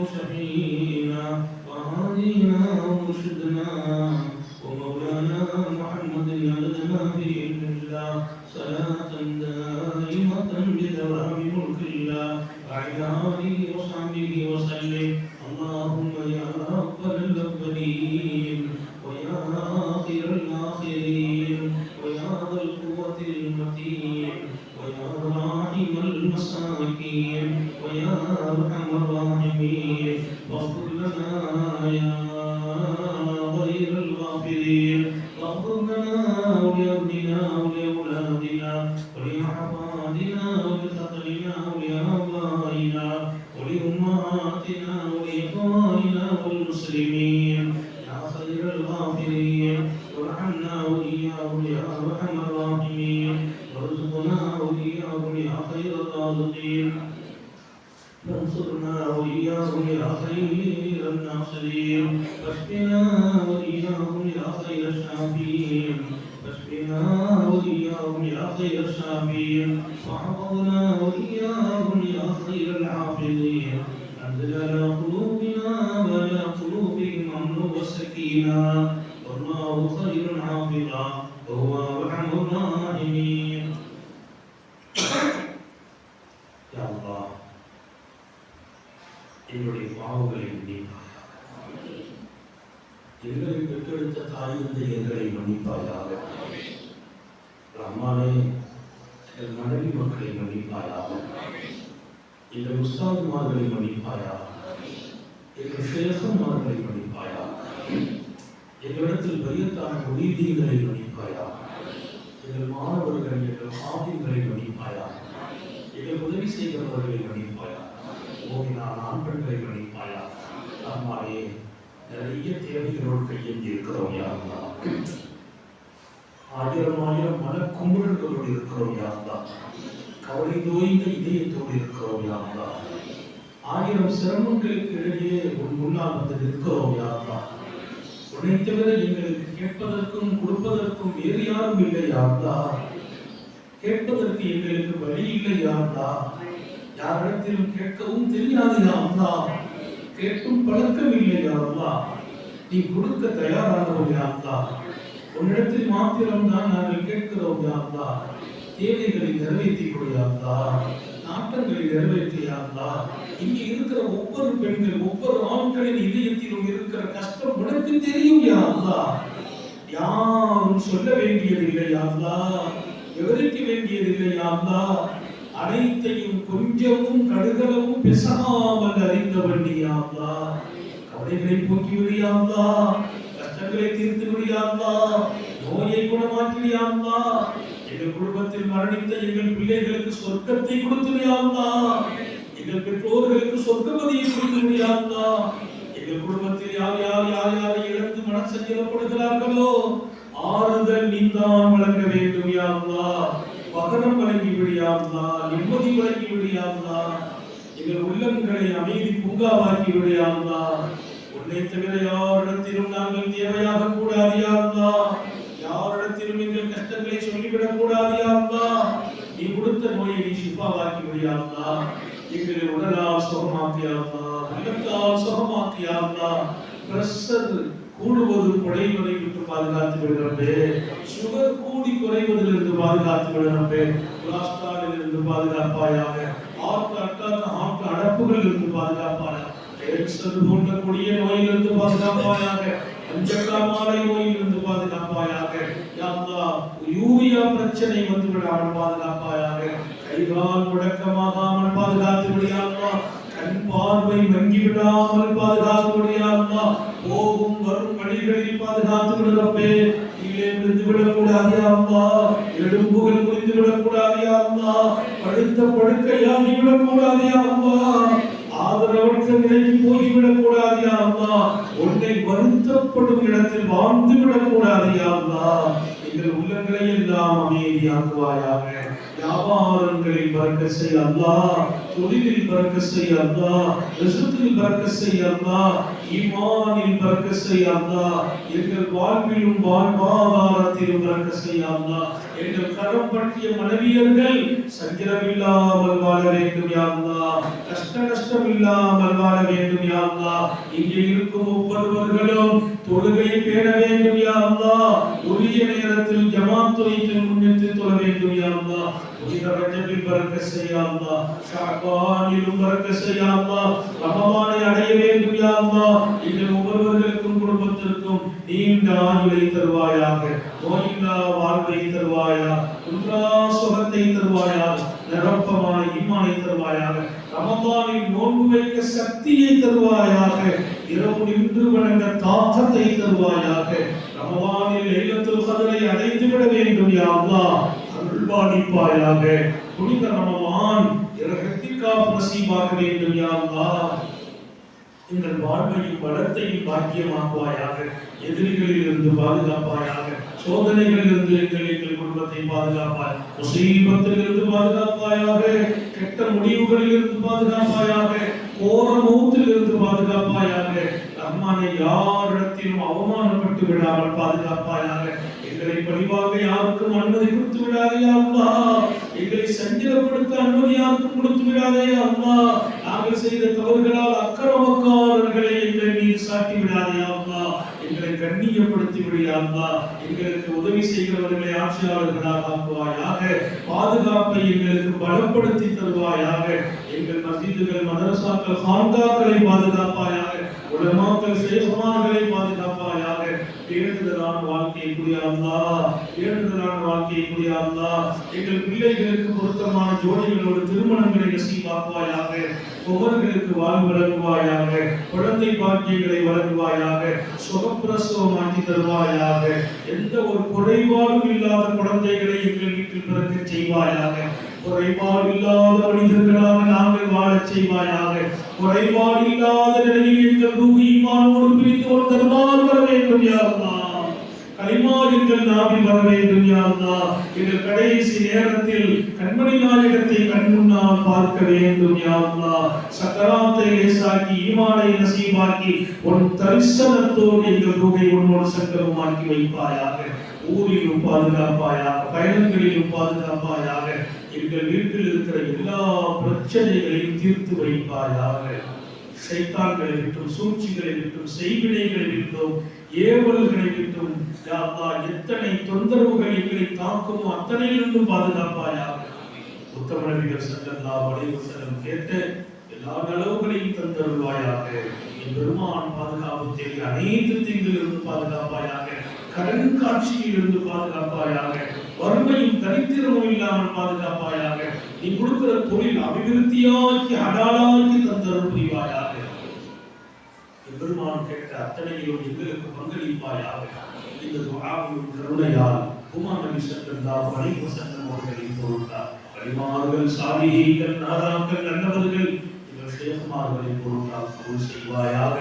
وشفينا وهادينا ومرشدنا ومولانا الغافلين. واغفر لنا ولأبننا ولأولادنا ولأحفادنا ولثقلنا ولآبائنا ولأمهاتنا ولإخواننا والمسلمين. يا خير الغافرين وارحمنا وإياهم يا أرحم الراحمين. وارزقنا وإياهم يا خير الرازقين. وانصرنا وإياهم يا خير الناصرين. واشفنا وإياهم يا خير الشافين. واشفنا وإياهم يا خير الشافين. وحفظنا وإياهم يا خير الحافظين أنزل على قلوبنا وعلى قلوبهم أمن وسكينة والله خير حافظا وهو أرحم الراحمين. يا الله. என்னுடைய பாவங்களை மன்னிப்பாயாக எங்களை பெற்றெடுத்த தாய் இந்த எங்களை மன்னிப்பாயாக அம்மானே எங்கள் மனைவி மக்களை மன்னிப்பாயாக எங்கள் உஸ்தாதுமார்களை மன்னிப்பாயாக எங்கள் சேசமார்களை மன்னிப்பாயாக எங்களிடத்தில் பரியத்தான உயிரிகளை மன்னிப்பாயாக எங்கள் மாணவர்கள் எங்கள் ஆவியங்களை மன்னிப்பாயாக எங்கள் உதவி செய்கிறவர்களை மன்னிப்பாயா ஓவினான் ஆண்டுகளை பெண்களை மன்னிப்பாயா? அம்மாவே நிறைய தேவைகளோடு கையேந்தி இருக்கிறோம் யாருந்தா? ஆயிரம் ஆயிரம் மன குமுறல்களோடு இருக்கிறோம் யாருந்தா? கவலை நோய்ந்த இதயத்தோடு இருக்கிறோம் யாருந்தா? ஆயிரம் சிரமங்களுக்கு இடையே உன் முன்னால் வந்து நிற்கிறோம் யாருந்தா? உன்னை தவிர எங்களுக்கு கேட்பதற்கும் கொடுப்பதற்கும் வேறு யாரும் இல்லை யாருந்தா? கேட்பதற்கு எங்களுக்கு வழி இல்லை யாருந்தா? யாரிடத்திலும் கேட்கவும் தெரியாது யாருந்தா கேட்டும் பழக்கம் இல்லை யாருந்தா நீ கொடுக்க தயாரானவன் யாருந்தா உன்னிடத்தில் மாத்திரம்தான் நாங்கள் கேட்கிறோம் யாருந்தா தேவைகளை நிறைவேற்றி கொடையாந்தா நாட்டங்களை நிறைவேற்றியாந்தா இங்கே இருக்கிற ஒவ்வொரு பெண்கள் ஒவ்வொரு ஆண்களின் இதயத்திலும் இருக்கிற கஷ்டம் உனக்கு தெரியும் யாருந்தா யாரும் சொல்ல வேண்டியதில்லை யாருந்தா விவரிக்க வேண்டியதில்லை யாருந்தா அனைத்தையும் கொஞ்சமும் கடுகளவும் பெசாமல் அறிந்தவன் கவலைகளை போக்கி விடியாந்தா கஷ்டங்களை தீர்த்து விடியாந்தா நோயை குணமாக்கி விடியாந்தா எங்கள் குடும்பத்தில் மரணித்த எங்கள் பிள்ளைகளுக்கு சொர்க்கத்தை கொடுத்து விடியாந்தா எங்கள் பெற்றோர்களுக்கு சொர்க்கபதியை கொடுத்து விடியாந்தா எங்கள் குடும்பத்தில் யார் யார் யார் யாரை இழந்து மனசஞ்சலப்படுகிறார்களோ ஆறுதல் நீதான் வழங்க வேண்டும் யா பகரம் வழங்கி விடியாதா நிம்மதி வழங்கி விடியாதா எங்கள் உள்ளங்களை அமைதி பூங்காவாக்கி விடியாதா உன்னை தவிர யாரிடத்திலும் நாங்கள் தேவையாக கூடாது யா யாரிடத்திலும் எங்கள் கஷ்டங்களை சொல்லிவிடக் கூடாது யா நீ கொடுத்த நோயை நீ சிப்பாவாக்கி விடியாதா எங்களை உடலால் சுகமாக்கியாதா உள்ளத்தால் சுகமாக்கியாதா பிரஷர் கூடுவது குறைவதை விட்டு பாதுகாத்து விடுகிறப்பே சுகர் கூடி குறைவதிலிருந்து பாதுகாத்து விடுகிறப்பே கொலஸ்ட்ராலில் இருந்து பாதுகாப்பாயாக ஆர்ட் அட்டாக் ஆர்ட் அடப்புகளில் இருந்து பாதுகாப்பாயாக கேன்சர் போன்ற கொடிய நோயிலிருந்து பாதுகாப்பாயாக பஞ்சகாமாலை நோயிலிருந்து பாதுகாப்பாயாக யா அல்லாஹ், யூரியா பிரச்சனை வந்து விடாமல் பாதுகாப்பாயாக கைகால் முடக்கமாகாமல் பாதுகாத்து விடியாமா கண் பார்வை மங்கி விடாமல் பாதுகாத்து விடியாமா போகும் வரும் வழிகளில் பாதுகாத்து விடுறப்பே கீழே விழுந்து விடக்கூடாது அம்மா எலும்புகள் முறிந்து விடக்கூடாது அம்மா படுத்த படுக்கையாகி விடக்கூடாது அம்மா ஆதரவற்ற நிலைக்கு போய்விடக் கூடாது அம்மா உன்னை வருத்தப்படும் இடத்தில் வாழ்ந்து விடக் கூடாது அம்மா. எங்கள் உள்ளங்களை எல்லாம் அமைதியாக்குவாயாக. வியாபாரங்களில் பறக்க செய் அல்லாஹ் தொழிலில் பறக்க செய் அல்லாஹ் ரிசுக்கில் பறக்க செய் அல்லாஹ் ஈமானில் பறக்க செய் அல்லாஹ் எங்கள் வாழ்விலும் வாழ்வாதாரத்திலும் பறக்க செய் அல்லாஹ் எங்கள் கரம் பற்றிய மனைவியர்கள் சஞ்சலமில்லாமல் வாழ வேண்டும் யா கஷ்ட நஷ்டம் இல்லாமல் வாழ வேண்டும் யா இங்கே இருக்கும் ஒவ்வொருவர்களும் தொழுகையை பேண வேண்டும் யா உரிய நேரத்தில் ஜமாத் வைத்து முன்னிட்டு தொழ வேண்டும் யா அல்லாஹ். ரஜபில் பறக்க செய்ய ஷாபானிலும் பறக்க செய்ய அல்லாஹ். அடைய வேண்டும் யா அல்லாஹ். எங்கள் ஒவ்வொருவர்களுக்கும் நீண்ட ஆயுளை தருவாயாக நோயில்லா வாழ்வை தருவாயா உல்லா சுகத்தை தருவாயாக நிரப்பமான இம்மானை தருவாயாக ரமலானில் நோன்பு வைக்க சக்தியை தருவாயாக இரவு நின்று வணங்க தாக்கத்தை தருவாயாக ரமதானில் லைலத்துல் கதரை அடைந்து விட வேண்டும் யா அல்லாஹ் அருள்பாலிப்பாயாக. புனித ரமவான் இரகத்திற்காக நசீபாக வேண்டும் யா அல்லாஹ். எங்கள் வாழ்வையும் வளத்தையும் பாக்கியமாக்குவாயாக எதிரிகளிலிருந்து பாதுகாப்பாயாக சோதனைகளிலிருந்து எங்கள் எங்கள் குடும்பத்தை பாதுகாப்பாய் முசீபத்தில் பாதுகாப்பாயாக கெட்ட முடிவுகளிலிருந்து பாதுகாப்பாயாக கோர மூத்திலிருந்து பாதுகாப்பாயாக ரஹ்மானை யாரிடத்திலும் அவமானப்பட்டு விடாமல் பாதுகாப்பாயாக எங்களை பணிவாக யாருக்கும் அனுமதி கொடுத்து விடாதே அம்மா எங்களை சஞ்சலப்படுத்த அனுமதி யாருக்கும் கொடுத்து விடாதே அம்மா நாங்கள் செய்த தவறுகளால் அக்கிரமக்காரர்களை எங்கள் மீது சாட்டி விடாதே அம்மா. எங்களை கண்ணியப்படுத்தி விடியாம்மா எங்களுக்கு உதவி செய்கிறவர்களை ஆட்சியாளர்களாக ஆக்குவாயாக. பாதுகாப்பை எங்களுக்கு பலப்படுத்தி தருவாயாக. எங்கள் மசீதுகள் மதரசாக்கள் ஹான்காக்களை பாதுகாப்பாயாக. உலமாக்கள் சேகமான்களை பாதுகாப்பாயாக. பேணுதலான வாழ்க்கையை புரியாதா பேணுதலான வாழ்க்கையை புரியாதா எங்கள் பிள்ளைகளுக்கு பொருத்தமான ஜோடிகளோடு திருமணங்களை நசீவாக்குவாயாக ஒவ்வொருவர்களுக்கு வாழ்வு வழங்குவாயாக. குழந்தை பாக்கியங்களை வழங்குவாயாக. சுகப்பிரசவம் ஆக்கி தருவாயாக. எந்த ஒரு குறைபாடும் இல்லாத குழந்தைகளை எங்கள் வீட்டில் பிறக்க செய்வாயாக. குறைபாடு இல்லாத மனிதர்களாக நாங்கள் வாழச் செய்வாயாக. குறைபாடு இல்லாத நிலையில் எங்கள் ரூஹ் ஈமானோடு ஒரு தருமாறு வர வேண்டும் எங்கள் வர வேண்டும் யா எங்கள் கடைசி நேரத்தில் கண்மணி நாயகத்தை கண் பார்க்க வேண்டும் யா சக்கராத்தை லேசாக்கி ஈமானை நசீபாக்கி உன் தரிசனத்தோடு எங்கள் உன்னோடு வைப்பாயாக. ஊரிலும் பாதுகாப்பாயாக பயணங்களிலும் பாதுகாப்பாயாக. எங்கள் வீட்டில் இருக்கிற எல்லா பிரச்சனைகளையும் தீர்த்து வைப்பாயாக. சைத்தான்களை விட்டும் சூழ்ச்சிகளை விட்டும் செய்வினைகளை விட்டும் ஏவல்களை விட்டும் யாப்பா எத்தனை தொந்தரவுகள் எங்களை தாக்குமோ அத்தனையிலிருந்தும் பாதுகாப்பாயாக. உத்தம நபிகள் ஸல்லல்லாஹு அலைஹி வஸல்லம் கேட்ட எல்லா நலவுகளையும் தந்தருள்வாயாக. என் பெருமான் பாதுகாப்பு தேவை அனைத்து தீங்கிலிருந்து பாதுகாப்பாயாக. கடன் காட்சியில் இருந்து பாதுகாப்பாயாக வறுமையும் தரித்திரமும் இல்லாமல் பாதுகாப்பாயாக நீ கொடுக்கிற தொழில் அபிவிருத்தியாக்கி அடாலாக்கி தந்தரும் புரிவாயாக. பெருமான் கேட்ட அத்தனையிலும் எங்களுக்கு பங்களிப்பாயாக. இந்த துவாவின் கருணையால் உமா நபி ஸல்லல்லாஹு வணிக சங்கம் அவர்களின் பொருட்டார் வழிமார்கள் சாலிஹீங்கள் நாதாக்கள் நல்லவர்கள் எங்கள் சேகமார்களின் பொருட்டால் செய்வாயாக.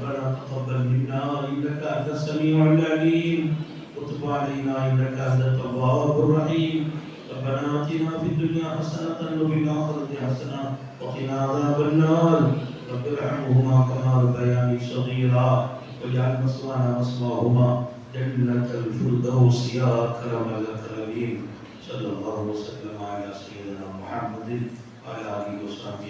ربنا تقبل منا إنك أنت السميع العليم. وتب علينا إنك أنت التواب الرحيم. ربنا آتنا في الدنيا حسنة وفي الآخرة حسنة وقنا عذاب النار. رب ارحمهما كما ربياني صغيرا واجعل مثوانا مثواهما جنة الفردوس يا أكرم الأكرمين. صلى الله وسلم على سيدنا محمد وعلى آله وصحبه